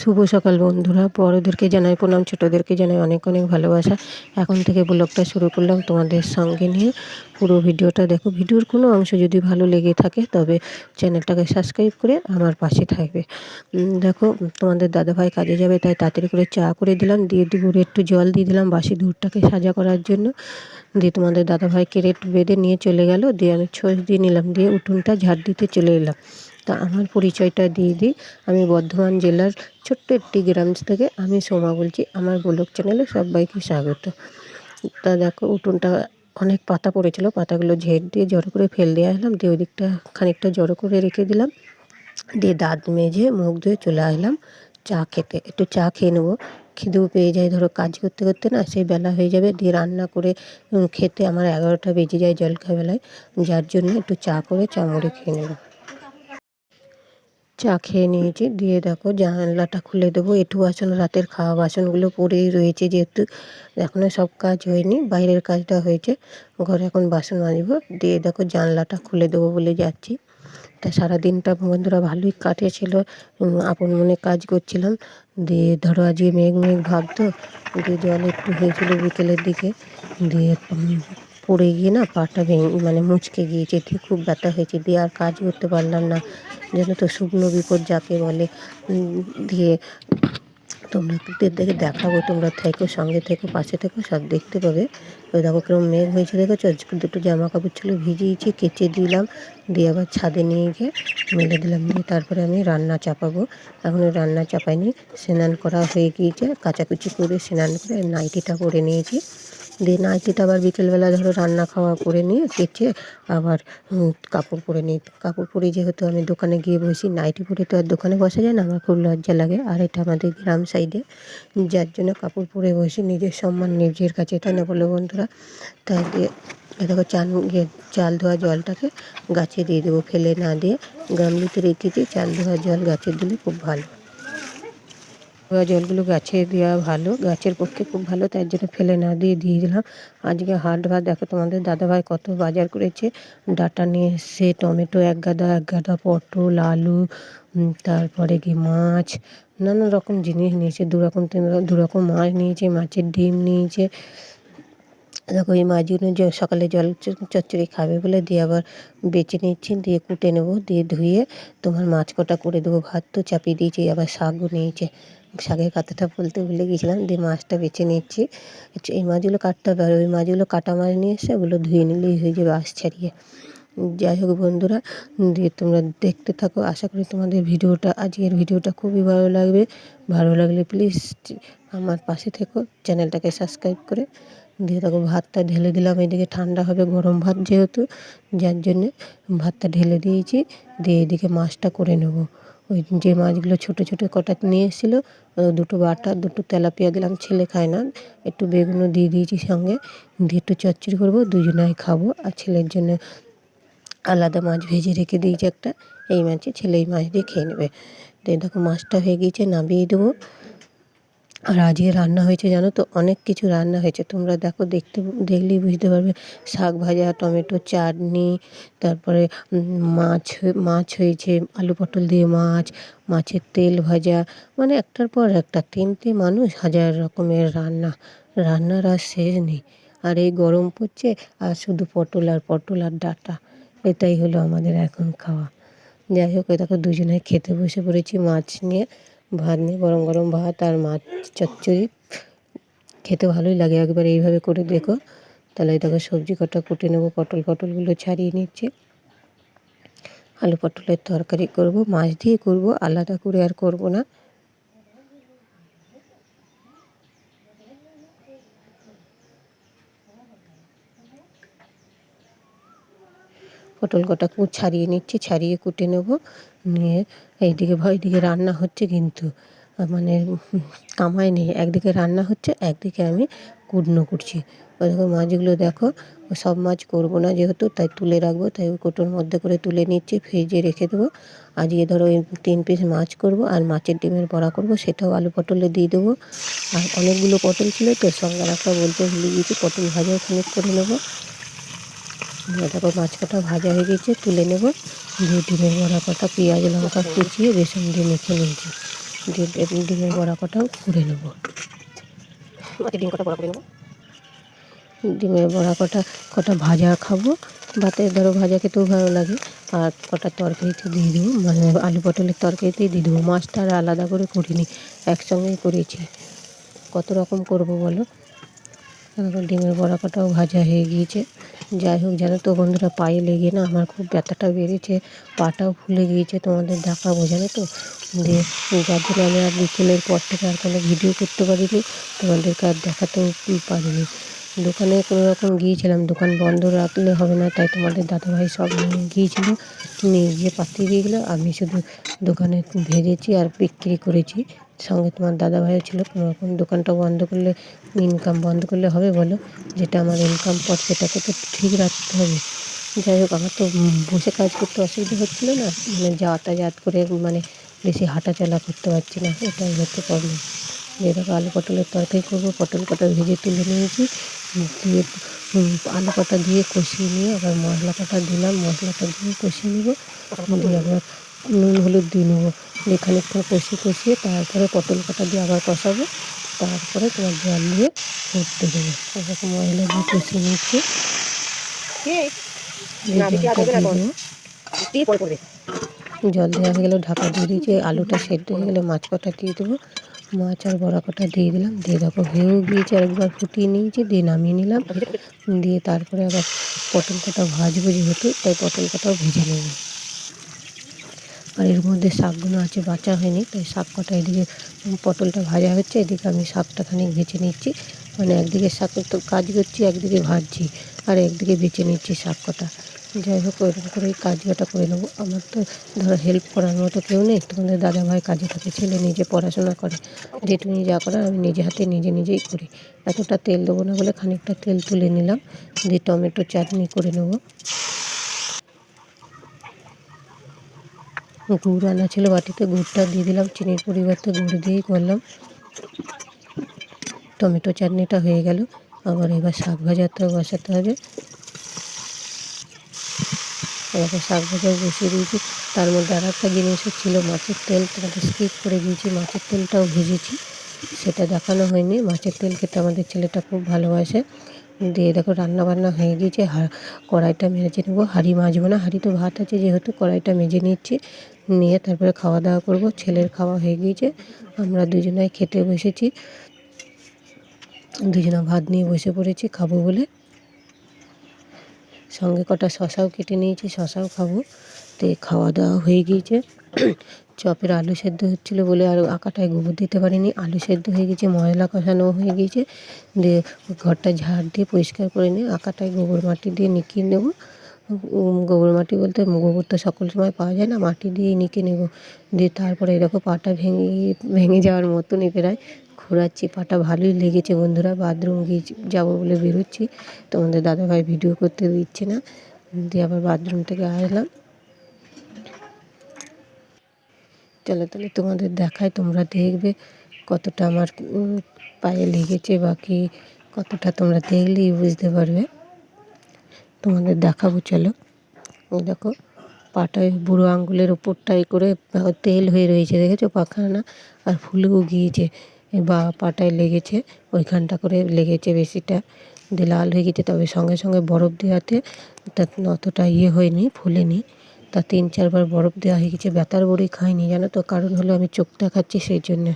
শুভ সকাল বন্ধুরা। বড়োদেরকে জানাই প্রণাম, ছোটোদেরকে জানাই অনেক অনেক ভালোবাসা। এখন থেকে ব্লগটা শুরু করলাম তোমাদের সঙ্গে নিয়ে। পুরো ভিডিওটা দেখো। ভিডিওর কোনো অংশ যদি ভালো লেগে থাকে, তবে চ্যানেলটাকে সাবস্ক্রাইব করে আমার পাশে থাকবে। দেখো, তোমাদের দাদাভাই কাজে যাবে, তাই তাড়াতাড়ি করে চা করে দিলাম। দিয়ে দুপুরে একটু জল দিয়ে দিলাম বাসি দুধটাকে সাজা করার জন্য। দিয়ে তোমাদের দাদাভাই কেরেট বেঁধে নিয়ে চলে গেল। দিয়ে আমি ছোঁচ দিয়ে নিলাম। দিয়ে উঠোনটা ঝাড় দিতে চলে এলাম। তা আমার পরিচয়টা দিয়ে দিই। আমি বর্ধমান জেলার ছোট্ট একটি গ্রাম থেকে আমি সোমা বলছি। আমার ব্লগ চ্যানেলে সবাইকে স্বাগত। তা দেখো, উঠোনটা অনেক পাতা পড়েছিল। পাতাগুলো ঝেড় দিয়ে জড়ো করে ফেল দিয়ে আসলাম দিয়ে ওদিকটা খানিকটা জড়ো করে রেখে দিলাম। দিয়ে দাঁত মেজে মুখ ধুয়ে চলে আসলাম চা খেতে। একটু চা খেয়ে নেব। খিদেও পেয়ে যায়। ধরো কাজ করতে করতে না সেই বেলা হয়ে যাবে। দিয়ে রান্না করে খেতে আমার এগারোটা বেজে যায় জলখাবেলায়। যার জন্য একটু চা করে চা মুড়ি খেয়ে নেব। চা খেয়ে নিয়েছি। দিয়ে দেখো জানলাটা খুলে দেবো। এটু বাসন, রাতের খাওয়া বাসনগুলো পড়েই রয়েছে যেহেতু। এখনও সব কাজ হয়নি, বাইরের কাজটা হয়েছে। ঘরে এখন বাসন মাজবো। দিয়ে দেখো জানলাটা খুলে দেবো বলে যাচ্ছি। তা সারাদিনটা বন্ধুরা ভালোই কাটেছিল। আপন মনে কাজ করছিলাম। দিয়ে ধরো আজকে মেঘ মেঘ ভাবতো দিয়ে জল একটু হয়েছিল বিকেলের দিকে। দিয়ে পড়ে গিয়ে না পাটা ভেঙে মানে মুচকে গিয়েছে খুব ব্যথা হয়েছে, দিয়ে আর কাজ করতে পারলাম না। যেন তো শুকনো বিপদ যাকে বলে দিয়ে তোমরা দেখে দেখাবো, তোমরা থেকো, সঙ্গে থেকো, পাশে থেকো, সব দেখতে পাবে। ওই দেখো কিরম মেঘ হয়েছে, দেখেছ? দুটো জামা কাপড় ছিল ভিজিয়েছি, কেচে দিলাম, দিয়ে আবার ছাদে নিয়ে গিয়ে মেলে দিলাম, দিয়ে তারপরে আমি রান্না চাপাবো। এখন রান্না চাপাইনি, স্নান করা হয়ে গিয়েছে, কাচাকুচি করে স্নান করে নাইটিটা করে নিয়েছি। দিয়ে নাইটিটা আবার বিকেলবেলা ধরো রান্না খাওয়া করে নিয়ে কেচে আবার কাপড় পরে নিই। কাপড় পরে যেহেতু আমি দোকানে গিয়ে বসি নাইটি পরে তো আর দোকানে বসা যায় না, আমার খুব লজ্জা লাগে। আর এটা আমাদের গ্রাম সাইডে যার জন্য কাপড় পরে বসি, নিজের সম্মান নিজের কাছে, তাই না বলো বন্ধুরা? তাই দিয়ে দেখো চান চাল ধোয়া জলটাকে গাছে দিয়ে দেবো, ফেলে না দিয়ে, গামলিতে রেখেছি চাল ধোয়া জল গাছে দিলে খুব ভালো। জলগুলো গাছে দেওয়া ভালো। গাছের পক্ষে খুব ভালো, তার জন্য ফেলে না দিয়ে দিয়ে দিলাম। আজকে হাট ভাত, দেখো তোমাদের দাদাভাই কত বাজার করেছে। ডাটা নিয়ে এসছে, টমেটো এক গাদা এক গাদা পটল, আলু তারপরে কি মাছ নানা রকম জিনিস নিয়েছে। দু রকম তিন রকম, দু রকম মাছ নিয়েছে, মাছের ডিম নিয়েছে। দেখো এই মাছগুলো সকালে জল চচ্চড়ি খাবে বলে দিয়ে আবার বেছে নিচ্ছি, দিয়ে কুটে নেব, দিয়ে ধুয়ে তোমার মাছ কটা করে দেবো। ভাত তো চাপিয়ে দিয়েছি, আবার শাকও নিয়েছে। শাকের কথাটা বলতে ভুলে গিয়েছিলাম দিয়ে মাছটা বেছে নিচ্ছি। এই মাছগুলো কাটতে হবে, আর ওই মাছগুলো কাটা মাছ নিয়ে এসে ওগুলো ধুয়ে নিলেই হয়ে যাবে আঁশ ছাড়িয়ে। যাই হোক বন্ধুরা, দিয়ে তোমরা দেখতে থাকো, আশা করি তোমাদের ভিডিওটা, আজকের ভিডিওটা খুবই ভালো লাগবে। ভালো লাগলে প্লিজ আমার পাশে থেকো, চ্যানেলটাকে সাবস্ক্রাইব করে। দিয়ে দেখো ভাতটা ঢেলে দিলাম, এদিকে ঠান্ডা হবে গরম ভাত যেহেতু, যার জন্যে ভাতটা ঢেলে দিয়েছি, দিয়ে এদিকে মাছটা করে নেব। ওই যে মাছগুলো ছোটো ছোটো কটা নিয়ে এসেছিল দুটো বাটা, দুটো তেলাপিয়া দিলাম, ছেলে খায় না, একটু বেগুনও দিয়ে দিয়েছি সঙ্গে, দিয়ে একটু চচ্চড়ি করব, দুজনাই খাব, আর ছেলের জন্য আলাদা মাছ ভেজে রেখে দিয়েছি একটা, এই মাছে, ছেলে এই মাছ দিয়ে খেয়ে নেবে। দিয়ে দেখো মাছটা হয়ে গিয়েছে, নামিয়ে দেবো। আর আজকে রান্না হয়েছে, জানো তো? অনেক কিছু রান্না হয়েছে। তোমরা দেখো, দেখতে, দেখলেই বুঝতে পারবে। শাক ভাজা, টমেটো, চাটনি, তারপরে মাছ মাছ হয়েছে, আলু পটল দিয়ে মাছ, মাছের তেল ভাজা। মানে একটার পর একটা, তিনটে মানুষ হাজার রকমের রান্না। রান্নার আর শেষ নেই। আর এই গরম পড়ছে, আর শুধু পটল আর পটল আর ডাঁটা। এটাই হলো আমাদের এখন খাওয়া। যাই হোক দেখো দুজনে খেতে বসে পড়েছি মাছ নিয়ে। ভাত নিয়ে গরম গরম ভাত আর মাছ চচ্চড়ি। খেতে ভালোই লাগে একবার এইভাবে করে দেখো। তাহলে দেখো সবজি কটা কুটে নেব, পটল পটলগুলো ছাড়িয়ে নিচ্ছে। আলু পটলের তরকারি করব, মাছ দিয়ে করব, আলাদা করে আর করব না। পটল কটা ছাড়িয়ে নিচ্ছি, ছাড়িয়ে কুটে নেব। নিয়ে এইদিকে এইদিকে রান্না হচ্ছে কিন্তু মানে কামাই নেই। একদিকে রান্না হচ্ছে, একদিকে আমি কুটনো কুটছি ওই দেখো মাছগুলো দেখো, সব মাছ করব না যেহেতু, তাই তুলে রাখব, তাই কোটোর মধ্যে করে তুলে নিচ্ছি, ফ্রিজে রেখে দেবো। আজকে ধরো ওই তিন পিস মাছ করব, আর মাছের ডিমের বড়া করব, সেটাও আলু পটলে দিয়ে দেবো। আর অনেকগুলো পটল ছিল তো, সঙ্গে রাখা বলতে ভুলে গিয়েছি পটল ভাজাও খানিক করে নেব। দেখো মাছ কটা ভাজা হয়ে গেছে তুলে নেব। দিয়ে ডিমের বড়া কটা পেঁয়াজ লঙ্কা কুচিয়ে বেসন দিয়ে মেখে নিয়েছি। দিয়ে ডিমের বড়া কটাও করে নেব। ডিম কটা বড়া করে নেব? ডিমের বড়া কটা কটা ভাজা খাব। ভাতে ধরো ভাজা খেতেও ভালো লাগে আর কটা তরকারিতে দিয়ে দেবো। মানে আলু পটলের তরকারিতেই দিয়ে দেবো। মাছটা আর আলাদা করে করিনি একসঙ্গেই করেছি। কত রকম করব বলো? ডিমের বড়া কটাও ভাজা হয়ে গিয়েছে। যাই হোক, জানো তো বন্ধুরা, পায়ে লেগে না আমার খুব ব্যথাটা বেড়েছে, পাটাও ফুলে গিয়েছে, তোমাদের দেখাবো, জানো তো? দিয়ে যার জন্য আমি আর বিকেলের পর থেকে আর কোনো ভিডিও করতে পারিনি, তোমাদেরকে আর দেখাতেও পারিনি। দোকানে কোনো রকম গিয়েছিলাম, দোকান বন্ধ রাখলে হবে না, তাই তোমাদের দাদাভাই সব নিয়ে গিয়েছিল, নিয়ে গিয়ে পাঠিয়ে দিয়ে গেলো, আমি শুধু দোকানে ভেজেছি আর বিক্রি করেছি। সঙ্গে তোমার দাদাভাইও ছিল কোনো রকম দোকানটা বন্ধ করলে ইনকাম বন্ধ করলে হবে বলো, যেটা আমার ইনকাম পথ সেটাকে তো ঠিক রাখতে হবে। যাই হোক, আমার তো বসে কাজ করতে অসুবিধা হচ্ছিল না মানে যাতায়াত করে মানে বেশি হাঁটাচলা করতে পারছি না, এটাই হচ্ছে প্রবলেম দেখো আলু পটলের তরকারি করব, পটল কটা ভেজে তুলে নিয়েছি, দিয়ে আলু কটা দিয়ে কষিয়ে নিয়ে আবার মশলা কটা দিলাম মশলাটা দিয়ে কষিয়ে নেব, দিয়ে আবার নুন হলুদ দিয়ে নেব। দিয়ে খানিকক্ষণ কষিয়ে কষিয়ে তারপরে পটল কটা দিয়ে আবার কষাবো। তারপরে তোমার জল দিয়ে ফুটতে দেবো। এরকম মশলা দিয়ে কষিয়ে নিচ্ছি। জল দেওয়া হয়ে গেলে ঢাকা দিয়ে দিয়েছি আলুটা সেদ্ধ হয়ে গেলে মাছ কটা দিয়ে দেবো। মাছ আর বড়া কটা দিয়ে দিলাম দিয়ে দেখো হয়েও গিয়েছে একবার ফুটিয়ে নিয়েছি দিয়ে নামিয়ে নিলাম। দিয়ে তারপরে আবার পটল কটা ভাজবো যেহেতু তাই পটল কটাও ভেজে নেব। আর এর মধ্যে শাকগুলো আছে, বাঁচা হয়নি, তাই শাক কটা এদিকে পটলটা ভাজা হচ্ছে, এদিকে আমি শাকটা খানিক ভেজে নিচ্ছি। মানে একদিকে শাক তো কাজ করছি, একদিকে ভাজছি, আর একদিকে বেছে নিচ্ছি শাক কটা। যাই হোক ওইরকম করেই কাজ কটা করে নেব। আমার তো ধরো হেল্প করার মতো কেউ নেই, তোমাদের দাদা ভাই কাজে থাকে, ছেলে নিজে পড়াশোনা করে যেটুকুনি যা করার আমি নিজে হাতে নিজে নিজেই করি। এতটা তেল দেবো না বলে খানিকটা তেল তুলে নিলাম, দিয়ে টমেটো চাটনি করে নেব। গুড় আনা ছিল বাটিতে, গুড়টা দিয়ে দিলাম, চিনির পরিবর্তে গুড় দিয়েই করলাম। টমেটো চাটনিটা হয়ে গেল। আবার এবার শাক ভাজাতেও বসাতে হবে। এবার শাক ভাজাও বসিয়ে দিয়েছি। তার মধ্যে আর একটা জিনিসও ছিল মাছের তেল। তোমাদের স্কিপ করে দিয়েছি। মাছের তেলটাও ভেজেছি। সেটা দেখানো হয়নি। মাছের তেল খেতে আমাদের ছেলেটা খুব ভালোবাসে। দিয়ে দেখো রান্না বান্না হয়ে গিয়েছে। কড়াইটা মেজে নেব। হাঁড়ি মাজবো না। হাঁড়ি তো ভাত আছে যেহেতু কড়াইটা মেজে নিচ্ছি। নিয়ে তারপরে খাওয়া দাওয়া করব। ছেলের খাওয়া হয়ে গিয়েছে। আমরা দুজনাই খেতে বসেছি। দুজনা ভাত নিয়ে বসে পড়েছি খাব বলে। সঙ্গে কটা শশাও কেটে নিয়েছি। শশাও খাব। তো খাওয়া দাওয়া হয়ে গিয়েছে। চপের আলু সেদ্ধ হচ্ছিল বলে আর আঁকাটায় গোবর দিতে পারিনি। আলু সেদ্ধ হয়ে গেছে ময়লা কষানো হয়ে গিয়েছে। দিয়ে ঘরটা ঝাড় দিয়ে পরিষ্কার করে নিয়ে আঁকাটায় গোবর মাটি দিয়ে নিকিয়ে নেব। গোবর মাটি বলতে গোবর তো সকল সময় পাওয়া যায় না, মাটি দিয়েই নিকে নেব। দিয়ে তারপরে এরকম পাটা ভেঙে ভেঙে যাওয়ার মতনই প্রায় ঘোরাচ্ছি। পাটা ভালোই লেগেছে বন্ধুরা, বাথরুম গিয়ে যাব বলে বেরোচ্ছি। তোমাদের দাদাভাই ভিডিও করতে দিচ্ছে না। দিয়ে আবার বাথরুম থেকে আসলাম। চলো, তাহলে তোমাদের দেখায়, তোমরা দেখবে কতটা আমার পায়ে লেগেছে বা বাকি কতটা তোমরা দেখলেই বুঝতে পারবে। তোমাদের দেখাবো, চলো। দেখো, পাটায় বুড়ো আঙ্গুলের ওপরটাই করে তেল হয়ে রয়েছে, দেখেছ? পাখানা আর ফুলেও গিয়েছে। বা, পাটায় লেগেছে, ওইখানটা করে লেগেছে বেশিটা। দিয়ে লাল হয়ে গেছে, তবে সঙ্গে সঙ্গে বরফ দেওয়াতে অতটা ইয়ে হয়নি, ফুলেনি। তা তিন চারবার বরফ দেওয়া হয়ে গেছে। ব্যথার বড়ি খাইনি, জানো তো? কারণ হলো আমি চোখ দেখাচ্ছি সেই জন্যে।